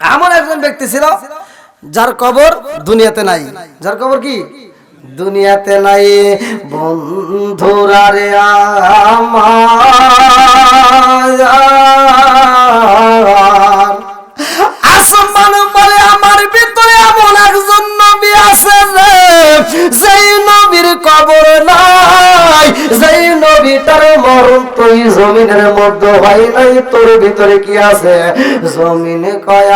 আমার এমন একজন ব্যক্তি ছিল যার কবর দুনিয়াতে নাই। যার কবর কি? দুনিয়াতে নাই। বন্ধুরা রে আমার। আসমান বলে আমার ভিতরে এমন একজন নবী আছে রে যেই নবীর কবর নাই, যেই মরণ তুই জমিনের মধ্যে হয় নাই, তোর ভিতরে কি আছে? জমিনে কয়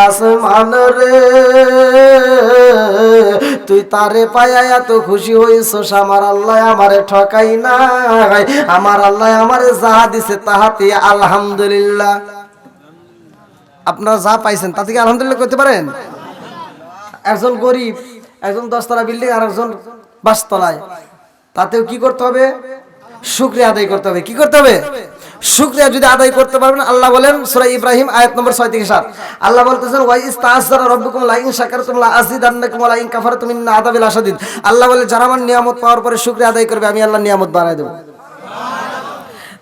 রে, তুই তারে পায়া এত খুশি হইছস, আমার আল্লাহ আমারে ঠকাই নাই, আমার আল্লাহ আমারে যাহা দিছে তাহাতে আলহামদুলিল্লাহ। আপনারা যা পাইছেন তা থেকে আলহামদুলিল্লাহ করতে পারেন? একজন গরিব, একজন দশতলা বিল্ডিং, আর একজন বাসতলায় তাতেও কি করতে হবে? শুক্রিয়া আদায় করতে হবে। কি করতে হবে? শুক্রিয়া যদি আদায় করতে পারবেন, আল্লাহ বলেন, সূরা ইব্রাহিম আয়াত নম্বর 6 থেকে 7 আল্লাহ বলতেছেন ওয়াই ইস্তাআযারা রাব্বুকুম ইন শাকারতুম লা আযিদান্নাকুম ওয়া লা ইন কাফারতুম ইন্না আযাবি লাশাদীদ। আল্লাহ বলে, যারা আমার নিয়ামত পাওয়ার পরে শুকরিয়া আদায় করবে, আমি আল্লাহ নিয়ামত বাড়ায় দেব।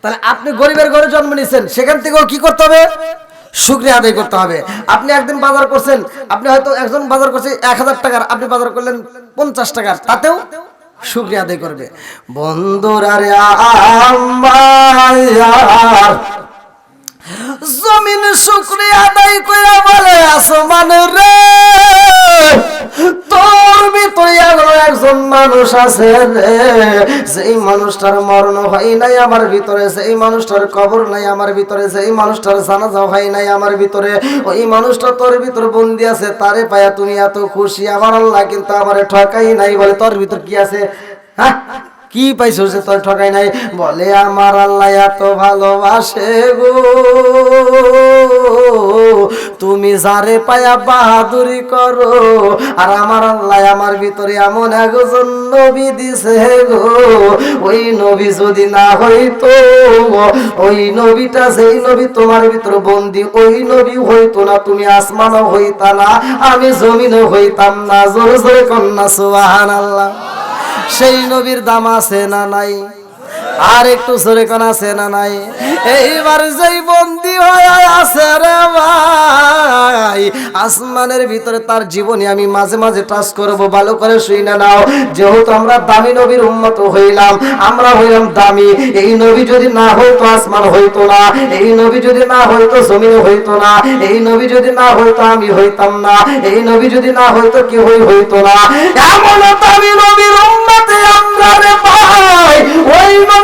তাহলে আপনি গরিবের ঘরে জন্ম নিয়েছেন, সেখান থেকেও কি করতে হবে? শুক্রিয়া আদায় করতে হবে। আপনি একদিন বাজার করছেন, আপনি হয়তো একজন বাজার করছে এক হাজার টাকার, আপনি বাজার করলেন পঞ্চাশ টাকার, তাতেও শুক্রিয়া আদায় করবে। বন্ধুরা রে জমিন শুক্রিয়া আদায় করে বলে আসমান রে। তোর ভিতরে আরও একজন মানুষ আছে সেই মানুষটার মরণ হয় নাই আমার ভিতরে সেই মানুষটার কবর নাই আমার ভিতরে সেই মানুষটার জানাজা হয় নাই আমার ভিতরে, ওই মানুষটা তোর ভিতরে বন্দি আছে, তারে পায়া তুমি এত খুশি। আমার আল্লাহ কিন্তু আমারে ঠকাই নাই বলে তোর ভিতর কি আছে? হ্যাঁ? কি পাইছো সে তোর ঠকাই নাই? বলে আমার আল্লাহ এত ভালোবাসে গো। তুমি যারে পায়া বাহাদুরি করো, আর আমার আল্লাহ আমার ভিতরে এমন একজন নবী দিছে গো। ওই নবী যদি না হইতো, ওই নবীটা সেই নবী, তোমার ভিতরে বন্দি, ওই নবী হইতো না। তুমি আসমানও হইতা না, আমি জমিনও হইতাম না। জোরে জোরে কন্যা সুবাহান আল্লাহ সেই নবীর দাম আছে না নাই? আর একটু সরে কোন আছে না নাই? এইবার যেই বন্দি হয়ে আছে রে ভাই, আসমানের ভিতরে তার জীবনী আমি মাঝে মাঝে টাচ করব, ভালো করে শুই না নাও। যেহেতু আমরা দামি নবীর উন্মত হইলাম, আমরা হইলাম দামি। এই নবী যদি না হইতো আসমান হইতো না, এই নবী যদি না হইতো জমিন হইতো না, এই নবী যদি না হইতো আমি হইতাম না, এই নবী যদি না হইতো কি হই হইতো না। এমন দামি নবীর উম্মতে আমরা রে ভাই, ওই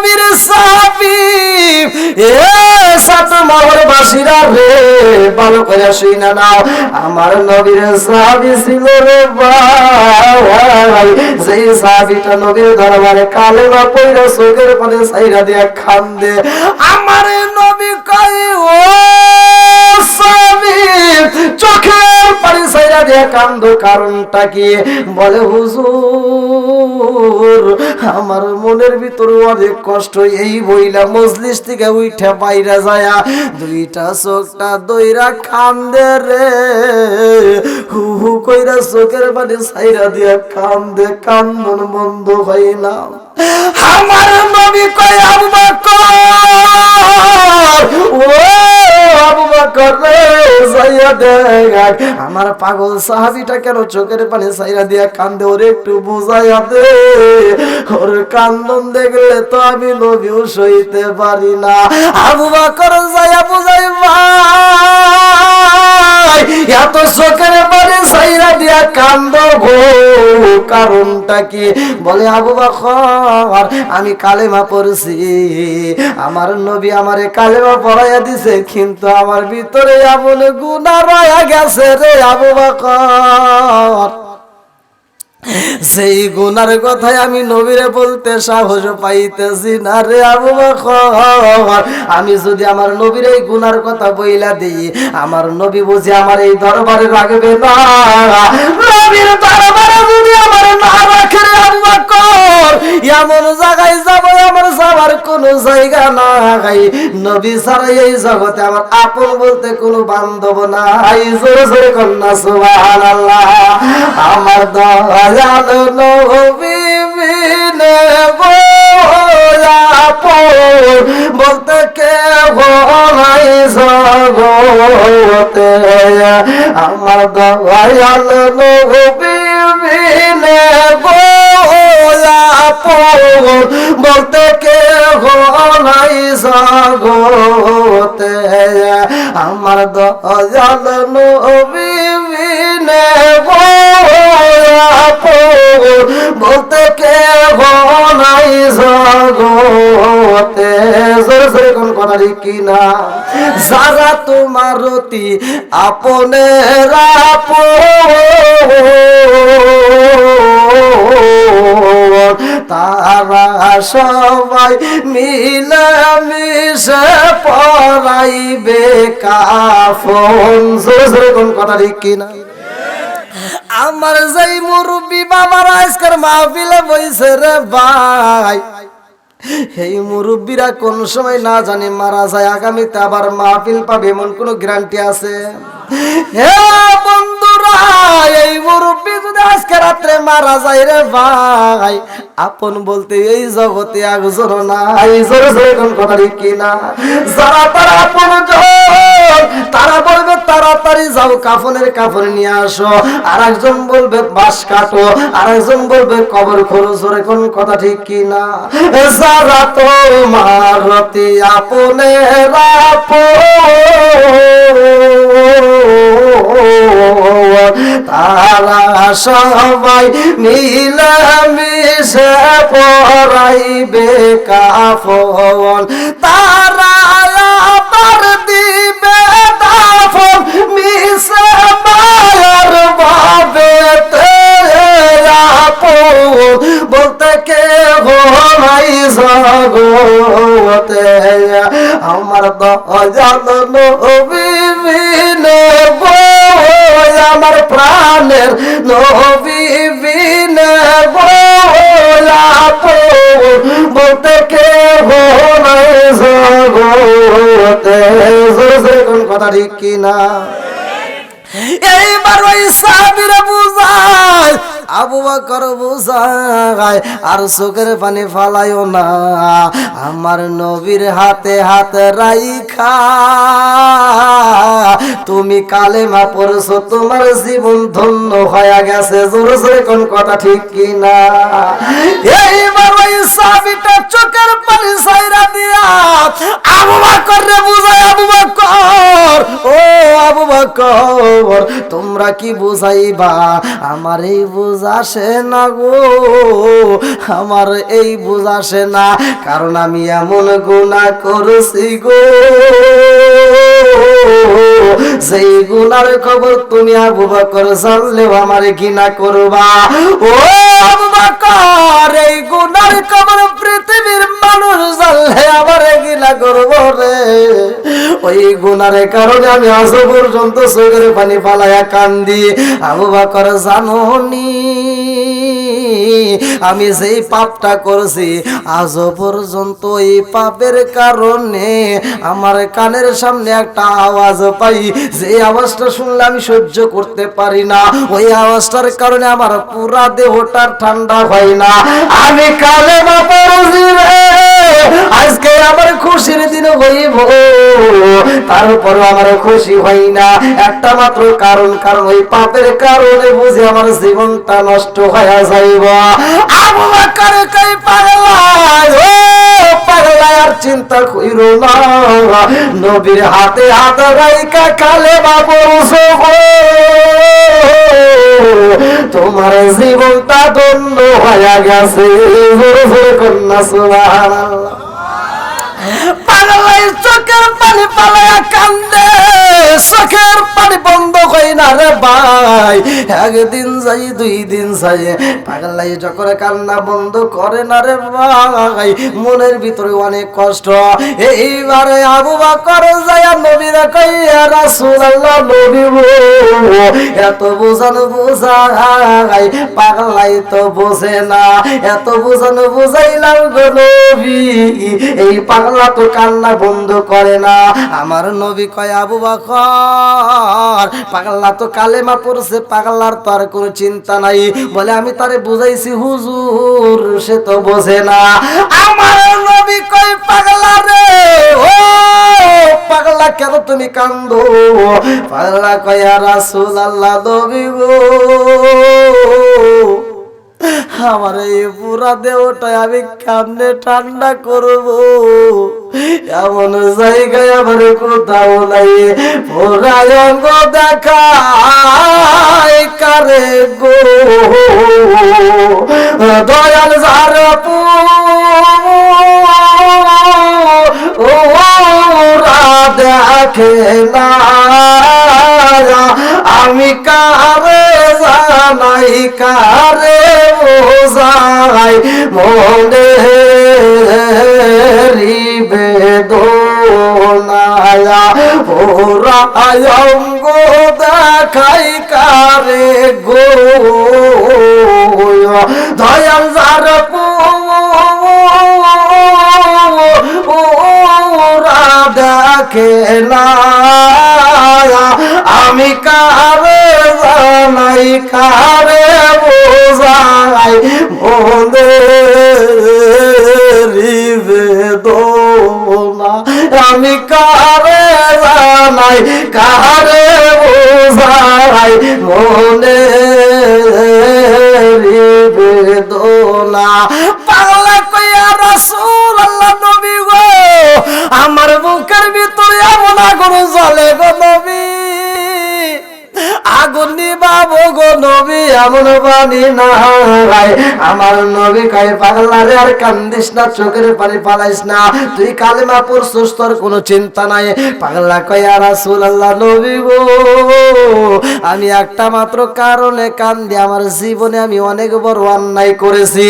নবীর সাহাবী। এ সাত মহরবাসীরা রে, ভালো করে শুই না নাও, আমার নবীর সাহাবী ছিল রে ভাই। সেই সাহাবীটা নবীর দরবারে কালেমা পয়রা চোখের পানে সাইরা দিয়া খান্দে, আমার নবী কয়, ও চোখের পানি সাইরা দিয়া কান্দ কারণটা কি? বলে, হুজুর, আমার মনের ভিতরে অনেক কষ্ট। এই বইলা মজলিস থেকে উঠে বাইরে যায়া দুইটা চোখটা দইরা কান্দে রে। হু হু কইরা চোখের পানি সাইরা দিয়া কান্দে, কান্দন বন্ধ হইলাম। আমার নবী কয়, আবু বকর ও আমার পাগল সাহাবিটা কেন চোখের পানি সাইরা দিয়া কান্দে? ওরে একটু বুঝাইয়া দে। ওর কান্দন দেখলে তো আমি লোভিও সইতে পারি না। আবু বকর যাইয়া বুঝাই ভাই এত চোখের পানি সাইরা দিয়া কান্দ কারণটা কি? বলে, আবু বাখর আমি কালেমা পড়ছি। আমার নবী আমারে কালেমা পড়াইয়া দিছে, কিন্তু আমার ভিতরে এমন গুণা রয়া গেছে রে আবু বকর। সেই গুনার কথাই আমি নবীরে বলতে সাহস পাইতেছি না রে আবু বকর। আমি যদি আমার নবীর এই গুনার কথা বইলা দিই, আমার নবী বুঝি আমার এই দরবারে রাখবে না। নবীর দরবারে যদি আমার না রাখে রে আবু বকর, এমন জায়গায় যাব আমার যাওয়ার কোন জায়গা নাই। নবী ছাড়া এই জগতে আমার আপন বলতে কোনো বান্ধব নাই। জোরে জোরে কন্যা, সুবহানাল্লাহ। আমার দয়াল নবী বিনে আপন বলতে কে নাই জগতে আমার দয়াল নবী বিনে আপন বলতে কে নাই জগতে আমার দয়াল নবী বলতে কে নাই জগতে। জোরে জোরে কোন কথা কি না যারা তোমার অতি আপনের আপন, তারা সবাই মিলে মিশে পড়াইবে কাফন। জোরে জোরে কোন কথা কি না আমার যেই মুরব্বী বাবার আজকের মাহফিলে বইছে রে ভাই। এই মুরব্বীরা কোন সময় না জানি মারা যায়, আগামীতে আবার মাহফিল পাবে, এমন কোন গ্যারান্টি আছে? হে বন্ধুরা এই মুরব্বী যদি আজকে রাত্রে মারা যায় রে ভাই, আপন বলতে এই জগতে একজন নাই। জোরে কোন কথা কি না যারা তারা আপন তারা বলবে তাড়াতাড়ি যাও, কাফনের কাফন নিয়ে আসো। আর একজন বলবে বাস কাটো আর একজন বলবে কবর কোন কথা ঠিক কি না যারা তোমার রতি আপনের তারা সবাই মিলে মিশে পড়াইবে কাফন। তারা আবার দিবে দাফন, মিশে মায়ার বাবে বলতে কে নাই জগতে, আমার দয়াল নবীনে প্রাণের নবীনে বলতে কে জগতে। কোন কথা ঠিক কিনা? এইবার ওই সাবিরে বুঝায়, আবু বকর বুঝায়, আর চোখের পানি ফালাইও না। আমার নবীর হাতে হাত রাইখা। তুমি কালেমা পড়ছো, তোমার জীবন ধন্য হয়ে গেছে। জোরে জোরে কোন কথা ঠিক কি না এইবার ওই সাবিটা চোখের পানি সাইরা দিয়া আবু বকর রে বুঝায়, আবু বকর, ও আবু বকর, তোমরা কি বুঝাইবা? আমার এই বুঝাসে না গো, আমার এই বুঝাসে না, কারণ আমি এমন গুণা করছি গো। সেই গুনার খবর তুমি আবু বকর জানলেও আমার ঘৃণা করবা। ও আবু বকর, এই গুনার খবর পৃথিবীর মানুষ জানলে আমার ঘৃণা করব রে। ওই গুনার কারণে আমি আজ পর্যন্ত চোখের পানি পালায়া কান্দি। আবু বকর জাননি। আমি যেই পাপটা করছি আজ পর্যন্ত এই পাপের কারণে আমার কানের সামনে একটা আওয়াজ পাই। যে আওয়াজটা শুনলে আমি সহ্য করতে পারি না, ওই আওয়াজটার কারণে আমার পুরা দেহটা ঠান্ডা হয় না। আমি কালে না জীবন আজকে আমার খুশির দিন হইব। তারপরে আমার খুশি হই না। একটা মাত্র কারণ কারণ ওই পাপের কারণে বুঝে আমার জীবনটা নষ্ট হয়ে যাইব। তোমার জীবনটা ধন্য হয়ে গেছে কন্যা চোখে চোখের পানি পালায়া কান্দে, চোখের পানি বন্ধ হয় না রে ভাই? একদিন যাই দুই দিন যাই, পাগলাই যখন কান্না বন্ধ করে না রে ভাই, মনের ভিতরে অনেক কষ্ট। এইবারে আবু বাকর যায়া নবীরা কইয়া, রাসূলুল্লাহ নবী এত বোঝানো বোঝাই, পাগলাই তো বোঝে না, এত বোঝানো বুঝাইলাম গো নবী। এই পাগলা তো কান্না বন্ধ করে না। আমার নবী কয়, আবু বাকর, পাগলা তো কালেমা পড়ছে, পাগলার তো আর কোনো চিন্তা নাই। বলে, আমি তারে বুঝাইছি, হুজুর, সে তো বোঝে না। আমার নবী কয়, পাগলা রে, ও পাগলা, কেন তুমি কান্দো? পাগলা কয়া রাসুল আল্লাহ নবী গো। আমার এই পুরা দেহটাই আমি কামনে ঠান্ডা করব? এমন জায়গায় আমার কোথাও নাই। পুরা দেখায় কারে গো? দয়াল যার পু ওরা দেখে না। আমি কারে জানাই কারে বোঝাই মনে বেদনায়া ওরা অঙ্গ দেখাই কারে গো। দয়াল যার ওরা দেখে না। আমি কারে জানাই কারে বোঝাই বেদনা? আমি কারে জানাই, কারে বোঝাই মনে বেদনা? পাগলা কইয়া রাসূল আল্লাহ নবী গো, আমার বুকের ভিতরে এমন আগুন জ্বলে গো আগুন নিবাবো গো নবী, এমন পানি না নাই আমার নবী কাই পাগলা রে আর কান্দিস না, চোখের পানি পালাইস না। তুই কালেমা পড়ছিস, তোর কোনো চিন্তা নাই। পাগলা কয়া রাসূল আল্লাহ নবী গো, আমি একটা মাত্র কারণে কান্দি, আমার জীবনে আমি অনেক বড় অন্যায় করেছি।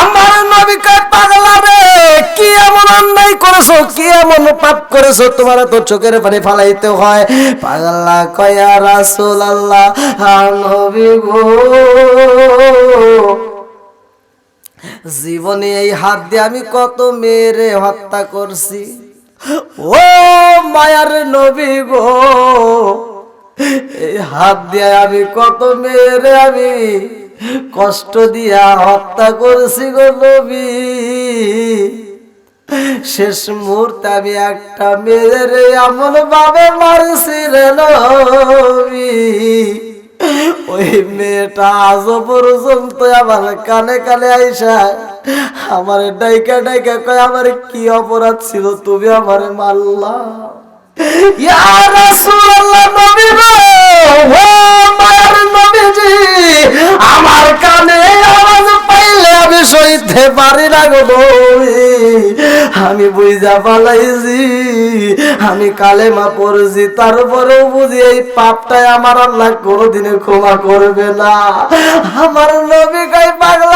আমার নবী কয় পাগলা রে কি এমন অন্যায় করেছ, কি এমন পাপ করেছ? তোমার তো চোখের পানি ফালাইতে হয়। পাগলা কয়া রাসূল আল্লাহ গো। জীবনে এই হাত দিয়ে আমি কত মেয়েরে হত্যা করছি। ও মায়ার নবী গো, এই হাত দিয়ে আমি কত মেয়েরে আমি কষ্ট দিয়া হত্যা করছি গো নবী। শেষ মুহূর্তে আমি একটা মেয়ের এমন ভাবে মারছি রে নবী ওই মেয়েটা আজও পর্যন্ত আমার কানে কানে আইসা আমার ডাইকা ডাইকা কয়, আমার কি অপরাধ ছিল? তুমি আমার মারলা? ইয়া রাসূলুল্লাহ, নবী সইতে পারি না গো আমি বুঝা পালাইছি, আমি কালেমা পড়ছি, তারপরেও বুঝি এই পাপটাই আমার আল্লাহ কোনোদিনে ক্ষমা করবে না। আমার নবী গাই পাগলা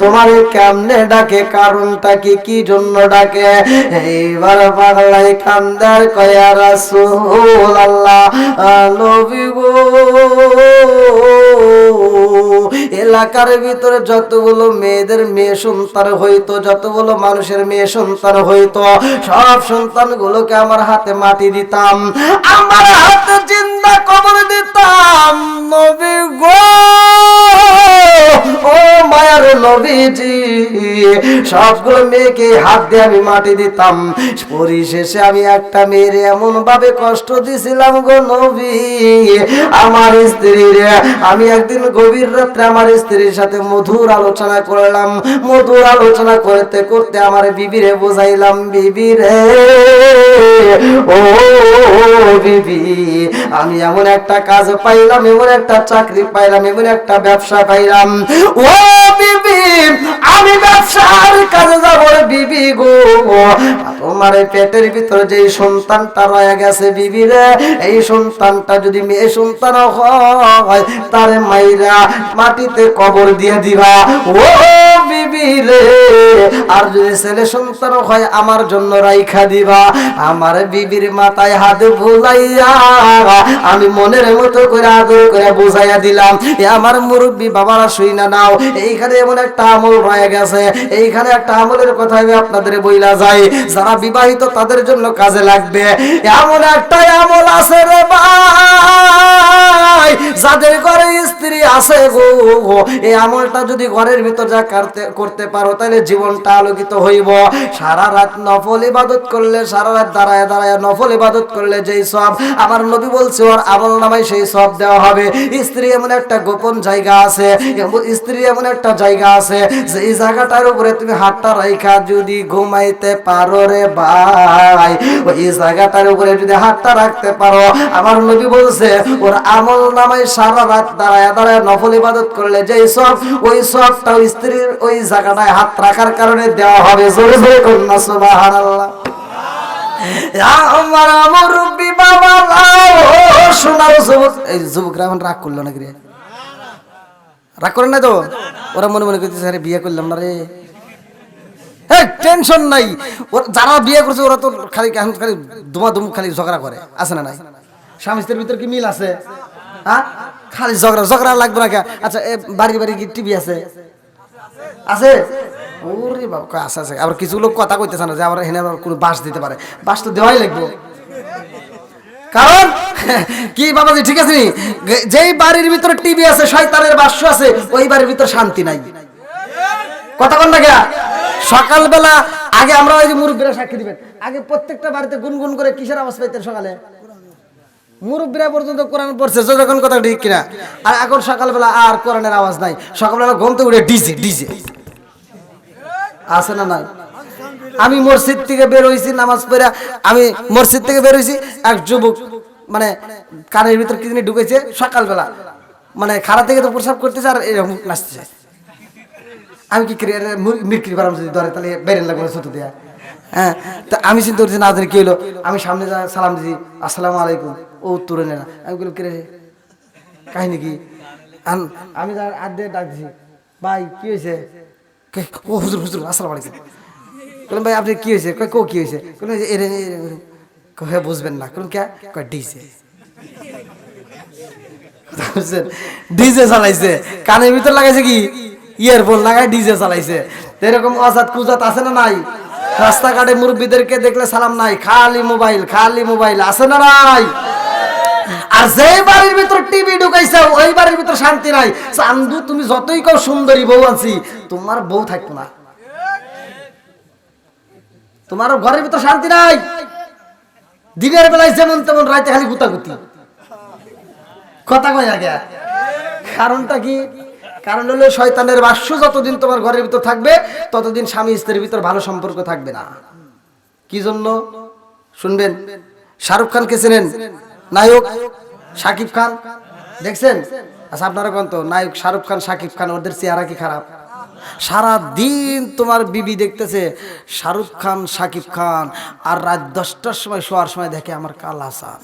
তোমার কেমনে ডাকে, কারণটা কি কি জন্য ডাকে? এইবার পাগলাই কান্দার কয়া রাসূল আল্লাহ নবী গো এলাকার ভিতরে যতগুলো মেয়েদের মেয়ে সন্তান হইতো, যতগুলো মানুষের মেয়ে সন্তান হইতো, সব সন্তান গুলোকে আমার হাতে মাটি দিতাম, আমার হাতে চিন্তা কবর দিতাম নবী গো ও মায়ার নবীজি, সবগুলো মেয়েকে হাত দিয়ে আমি মাটি দিতাম। পরিশেষে আমি একটা মেয়ের এমন ভাবে কষ্ট দিছিলাম গো নবী। আমার স্ত্রীর, আমি একদিন গভীর রাত্রে আমার স্ত্রীর সাথে মধুর আলোচনা করলাম। মধুর আলোচনা করতে করতে আমার বিবিরে বোঝাইলাম, বিবিরে, ও বিবি, আমি এমন একটা কাজ পাইলাম, এমন একটা চাকরি পাইলাম, এমন একটা ব্যবসা পাইলাম। ও বিবি, আমি ব্যবসার কাজে যাব বিবি গো। তোমার পেটের ভিতরে যে সন্তানটা রয়ে গেছে বিবি রে, এই সন্তানটা যদি মেয়ে সন্তান হয়, তার মাইরা মাটিতে কবর দিয়ে দিবা। ও বিবি আর যদি ছেলে সন্তান হয় আমার জন্য রাইখা দিবা। আমার বিবির মাথায় হাত বুলাইয়া আমি মনের মতো করে আদর করে বুঝাইয়া দিলাম, এ আমার মুরব্বী, বাবারা শুই না, নাও। এইখানে এমন একটা আমল রয়ে গেছে। এইখানে একটা আমলের কথা আমি আপনাদের বইলা যাই। যারা বিবাহিত, তাদের জন্য কাজে লাগবে। এমন একটা আমল আছে রে ভাই, যাদের ঘরে স্ত্রী আছে গো। এই আমলটা যদি ঘরের ভিতর যা করতে করতে পারো তাহলে জীবনটা আলোকিত হইব। সারা রাত নফল ইবাদত করলে, সারা রাত দাঁড়ায় দাঁড়ায় নফল ইবাদত করলে যেই সব, আমার নবী বলছে, ওর আমল নামায় সেই সব দেওয়া হবে। স্ত্রী এমন একটা গোপন জায়গা আছে স্ত্রী এমন একটা জায়গা আছে, যে এই জায়গাটার উপরে তুমি হাতটা রাইখা যদি ঘুমাইতে পারো রে ভাই, ওই জায়গাটার উপরে যদি হাতটা রাখতে পারো। আমার নবী বলছে, ওর আমল নামায় সারা রাত দাঁড়ায় দাঁড়ায় নফল ইবাদত করলে যেই সব, ওই সবটা স্ত্রীর, ওই জায়গাটায় হাত রাখার কারণে দেওয়া হবে। জোরে জোরে কন্যা নাই যারা বিয়ে করছে, ওরা তো খালি এখন খালি খালি ঝগড়া করে। আছে না নাই? স্বামী স্ত্রীর ভিতর কি মিল আছে? হ্যাঁ? খালি ঝগড়া ঝগড়া লাগবে না? আচ্ছা বাড়ি বাড়ি কি টিভি আছে? আছে? ওরে বাবা আছে আছে। আবার কিছু লোক কথা কইতেছে না যে আবার এখানে আবার কোনো বাস দিতে পারে। বাস তো দেওয়াই লাগবে। কারণ, কি বাবাজি, ঠিক আছে নি? যেই বাড়ির ভিতরে টিভি আছে, শয়তানের বাস্য আছে, ওই বাড়ির ভিতরে শান্তি নাই। কথা কন না গিয়া সকালবেলা আগে আমরা ওই যে মুরব্বীরা সাক্ষী দিবেন। আগে প্রত্যেকটা বাড়িতে গুনগুন করে কিসের আওয়াজ পাইতেন সকালে? মুরব্বীরা পর্যন্ত কোরআন পড়ছে যখন কথা ঠিক কিনা? আর এখন সকালবেলা আর কোরআনের আওয়াজ নাই। সকালবেলা ঘুম থেকে উঠে ডিজে ডিজে। আছে না নাই? আমি মসজিদ থেকে বের হইছি, নামাজ পড়া আমি মসজিদ থেকে বের হইছি, এক যুবক মানে কানের ভিতর কি জানি ঢুকেছে সকালবেলা। মানে খাড়া থেকে তো প্রসাব করতেছে আর এরকম নাচতেছে আমি কি করি মিরকির বারাম যদি ধরে, তাহলে বেরেন লাগবে ছোট দিয়া। হ্যাঁ তা আমি চিন্তা করছি না কি হলো আমি সামনে যা সালাম দিছি, আসসালামু আলাইকুম। ও উত্তরে না আমি বলি কিরে কাহিনী কি আমি যা আর দিয়ে ডাক দিছি ভাই কি হয়েছে কে- ও হুজুর হুজুর আসসালামু আলাইকুম বললাম ভাই আপনি কি হয়েছে কয় কো কি হয়েছে বললাম এরে হ্যাঁ বুঝবেন না কোন কে কয় ডিজে ডিজে চালাইছে কানের ভিতর লাগাইছে কি ইয়ারফোন লাগাই ডিজে চালাইছে এরকম অজাত কুজাত আছে না নাই রাস্তাঘাটে মুরব্বীদেরকে দেখলে সালাম নাই খালি মোবাইল খালি মোবাইল আছে না নাই আর যে বাড়ির ভিতর টিভি ঢুকাইছে ওই বাড়ির ভিতর শান্তি নাই। চান্দু, তুমি যতই কও সুন্দরী বউ আছি তোমার বউ থাকতো না। তোমার ঘরের ভিতর শান্তি নাই। দিনের বেলায় যেমন তেমন রাইতে খালি গুতাগুতি। কথা কয় আগে। কারণটা কি? কারণ হলো শয়তানের বাস্য, যতদিন তোমার ঘরের ভিতর থাকবে, ততদিন স্বামী স্ত্রীর ভিতর ভালো সম্পর্ক থাকবে না। কি জন্য? শুনবেন? শাহরুখ খান কে চেনেন? নায়ক শাকিব খান। দেখছেন? আচ্ছা আপনারা কোন তো? নায়ক শাহরুখ খান শাকিব খান, ওদের চেহারা কি খারাপ? সারা দিন তোমার বিবি দেখতেছে শাহরুখ খান শাকিব খান, আর রাত দশটার সময় শোয়ার সময় দেখে আমার কাল হাসান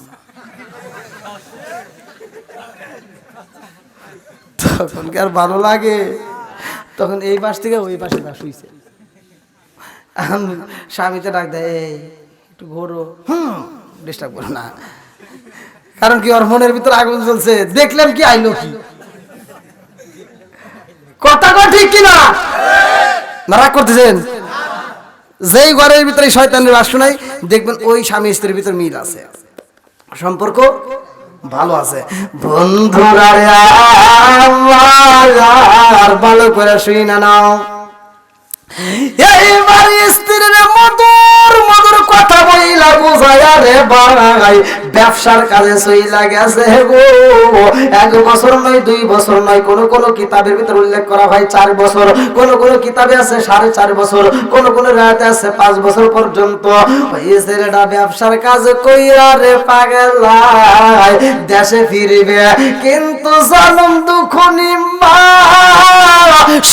তখন কি আর ভালো লাগে? তখন এই পাশ থেকে ওই পাশে না শুইছে। স্বামীতে ডাক দেয়, এই, একটু ঘোরো। হুম, ডিস্টার্ব করো না। কারণ কি ওর মনের ভিতর আগুন জ্বলছে? দেখলাম কি আইলো কি? কথা ঠিক কিনা? করতেছেন? যেই ঘরের ভিতরে শয়তানের বাস দেখবেন ওই স্বামী স্ত্রীর ভিতর মিল আছে। সম্পর্ক ভালো আছে। বন্ধুরা আর ভালো করে শুই না নাও। এইবার মধুর কথা বইলা বুঝায়া রে ভাই, ব্যবসার কাজে সইলা গেছে গো। এক বছর নয়, দুই বছর নয়, কোন কোন কিতাবের ভিতর উল্লেখ করা হয় চার বছর, কোন কোন কিতাবে আছে সাড়ে চার বছর, কোন কোন রাতে আছে পাঁচ বছর পর্যন্ত। ওই ছেলেটা ব্যবসার কাজ কইরা রে পাগলাই, দেশে ফিরবে, কিন্তু জনম দুঃখ নিম্মা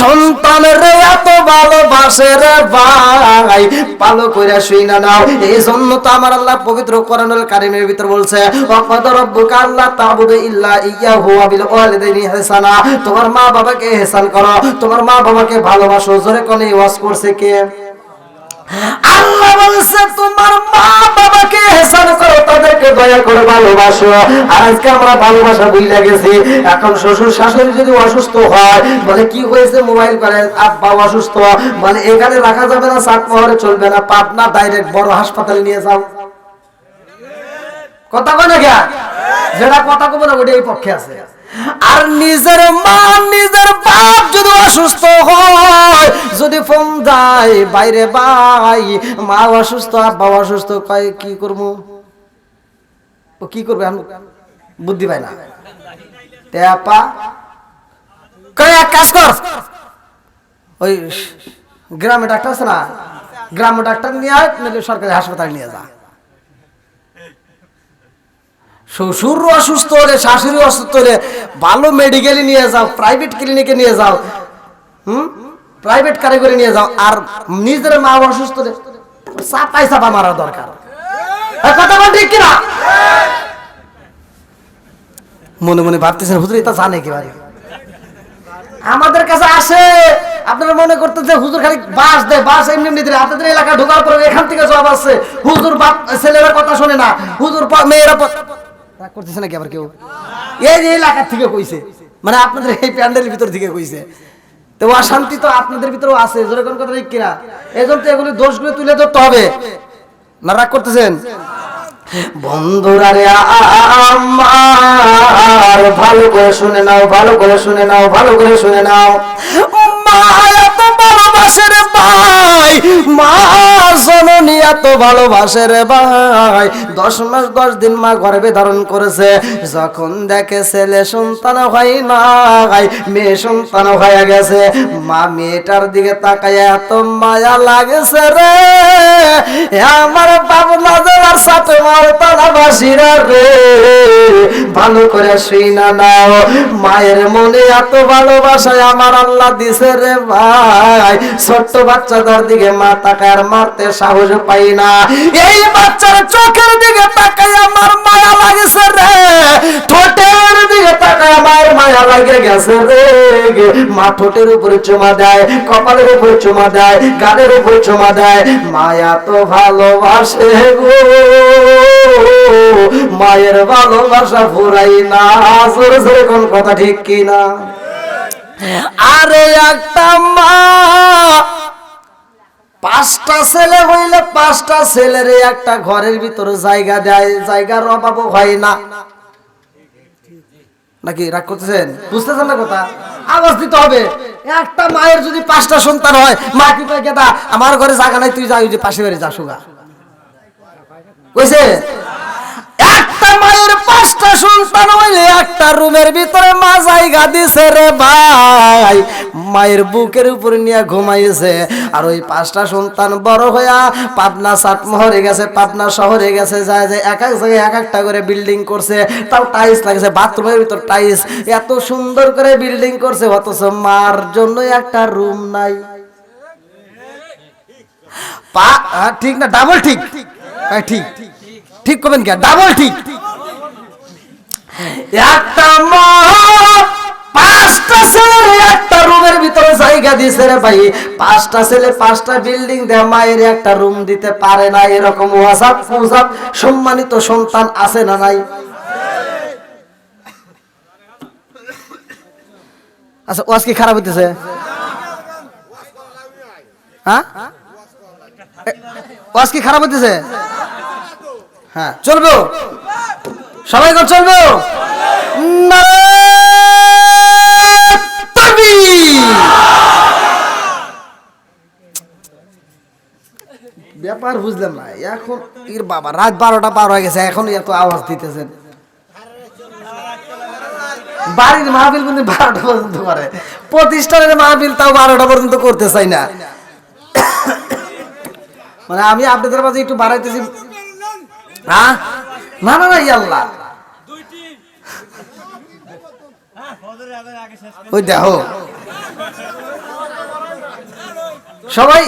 সন্তানের রে, এত ভালোবাসে রে ভাই ভালো কইরা শুই না নাও। এই জন্য তো আমার আল্লাহ পবিত্র কোরআনুল কারিমের ভিতর বলছে তোমার মা বাবাকে হেসান করো, তোমার মা বাবাকে ভালোবাসো। জোরে কোনে ওয়াজ করছে কে? আল্লাহ বলছে, তোমার মা বাবাকে হেসান করো, তাদেরকে দয়া করে ভালোবাসো। আর আজকে আমরা ভালোবাসা ভুলে গেছি। এখন শ্বশুর শাশুড়ি যদি অসুস্থ হয়, বলে কি হয়েছে মোবাইল করে? আব্বা অসুস্থ। বলে, এখানে রাখা যাবে না সাত মোহরে চলবে না। পাবনা ডাইরেক্ট বড় হাসপাতালে নিয়ে যাও। কথা কয় না? যেটা কথা কবে না ওটা এই পক্ষে আছে। আর নিজের মা, নিজের বাপ যদি অসুস্থ হয়, যদি ফোন যায় বাইরে ভাই, মা অসুস্থ আব্বা অসুস্থ কয়, কি করব? ও কি করবে এখন? বুদ্ধি পাই না। তে আপা, কয়, এক কাজ কর। ওই গ্রামে ডাক্তার আছে না? গ্রামে ডাক্তার নিয়ে আয়, নাহলে সরকারি হাসপাতালে নিয়ে যা। শ্বশুর অসুস্থ হলে, শাশুড়ি অসুস্থ হলে, ভালো মেডিকেলে নিয়ে যাও প্রাইভেট ক্লিনিকে নিয়ে যাও, হুম? প্রাইভেট কারে করে নিয়ে যাও, আর নিজের মা অসুস্থ হলে চাপাই চাপা মারা দরকার। কথা ঠিক কিনা? মনে মনে ভাবতেছেন, হুজুর, এটা জানে কি ভাই আমাদের কাছে আসে, আপনারা মনে করতেন যে হুজুর খালি বাস দেয়, বাস এমনি এমনি দিলে আপনাদের এলাকা ঢোকার পরে এখান থেকে জবাব আসছে, হুজুর বাপ, ছেলেরা কথা শোনে না, হুজুর মেয়েরা রাগ করতেছে নাকি আবার কেউ? এই যে এলাকার থেকে কইছে। মানে আপনাদের এই প্যান্ডেলের ভিতর থেকে কইছে। তো অশান্তি তো আপনাদের ভিতরেও আছে কথা ঠিক কিনা? এই জন্য তো এগুলি দোষগুলো তুলে ধরতে হবে। না, রাগ করতেছেন? বন্ধুরা রে, আমার ভালো করে শুনে নাও, ভালো করে শুনে নাও, ভালো করে শুনে নাও। মা এত ভাই, মা এত ভালোবাসে রে ভাই। দশ মাস, দশ দিন মা গর্ভে ধারণ করেছে। যখন দেখে ছেলে সন্তান হয় না মেয়ে সন্তান হয়ে গেছে। মা মেয়েটার দিকে তাকায়, এত মায়া লাগেছে রে। আমার বাবলা দেওয়ার সাথে মার তালাবাসীরা রে ভালো করে শুই না নাও। মায়ের মনে এত ভালোবাসায় আমার আল্লাহ দিছে রে ভাই। ছোট্ট বাচ্চাদের দিকে মা তাকায় আর মারতে সাহস না। এই চোখের দিকে আমার মায়া লাগেছে রে। ঠোঁটের দিকে আমার মায়া লাগে গেছে রে। মা ঠোঁটের উপরে চুমা দেয়, কপালের উপরে চুমা দেয় উপরে চুমা দেয়। মায়া তো ভালোবাসে গো। মায়ের ভালোবাসা ফুরাই না। জোরে জোরে কোন কথা ঠিক কিনা? আরে একটা মা পাঁচটা ছেলে হইলে পাঁচটা ছেলের একটা ঘরের ভিতরে জায়গা দেয়, জায়গার অভাবও হয় না। নাকি রাগ করতেছেন? বুঝতেছেন না কথা? আওয়াজ দিতে হবে। একটা মায়ের যদি পাঁচটা সন্তান হয়, মা কি কয়, গেদা, আমার ঘরে জায়গা নাই, তুই যা, ওই যে পাশে বাড়ি যা, সুগা। কইছে? একটা মায়ের পাঁচটা সন্তান হইলে একটা রুমের ভিতরে মা জায়গা দিছে রে ভাই। মায়ের বুকের উপর নিয়ে ঘুমাইছে। আর ওই পাঁচটা সন্তান বড় হইয়া পাবনা সাতমহরে গেছে পাবনা শহরে গেছে যায় যে এক এক জায়গায় এক একটা করে বিল্ডিং করছে। তাও টাইলস লাগছে বাথরুমের ভিতর টাইলস এত সুন্দর করে বিল্ডিং করছে অথচ মার জন্য একটা রুম নাই। ঠিক না? ডাবল ঠিক? হ্যাঁ, ঠিক। ঠিক করবেন কে ডাবল ঠিক। একটা পাঁচটা একটা রুমের ভিতরে জায়গা রে ভাই। পাঁচটা ছেলে, পাঁচটা বিল্ডিং মায়ের একটা রুম দিতে পারে না, এরকম ওয়াসাব ফুসাব সম্মানিত সন্তান আছে না নাই? আচ্ছা ওয়াজ কি খারাপ হইতেছে? হ্যাঁ? ওয়াজ কি খারাপ হইতেছে? হ্যাঁ চলবে সবাই কর চলবে ব্যাপার বুঝলাম না, এখন এর বাবা, রাত বারোটা পার হয়ে গেছে, এখন এত আওয়াজ দিতেছেন। বাড়ির মাহফিল কিন্তু বারোটা পর্যন্ত করে। প্রতিষ্ঠানের মাহফিল তাও বারোটা পর্যন্ত করতে চাই না। মানে আমি আপনাদের মাঝে একটু বাড়াইতেছি হ্যাঁ? না না না ইয়াল্লাহ ওই দেখো। সবাই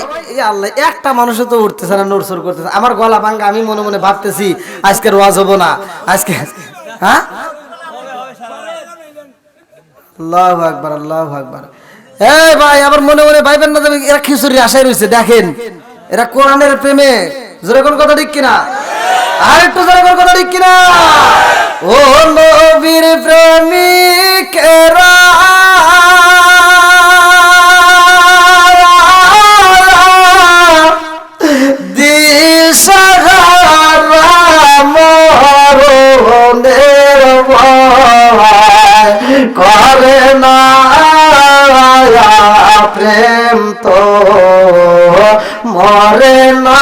আল্লাহ, একটা মানুষও তো উঠতেছে না নড়সড় করতেছে। আমার গলা ভাঙ্গা আমি মনে মনে ভাবতেছি, আজকের ওয়াজ হব না। আজকে হ্যাঁ? আল্লাহ আকবার, আল্লাহ ভাই, আবার মনে মনে ভাইবেন না এরা খিচুড়ি আশায় রয়েছে দেখেন, এরা কোরআনের প্রেমে। জোরে কোন কথা ঠিক কিনা? আর একটু জোরে কোন কথা ঠিক কিনা? ও নবীর প্রেমিকেরা করে না। প্রেম তো মরে না।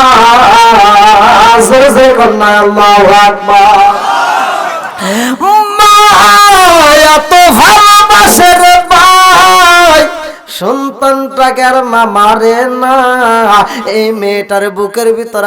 সন্তানটাকে আর মা মারে না। এই মেয়েটার বুকের ভিতর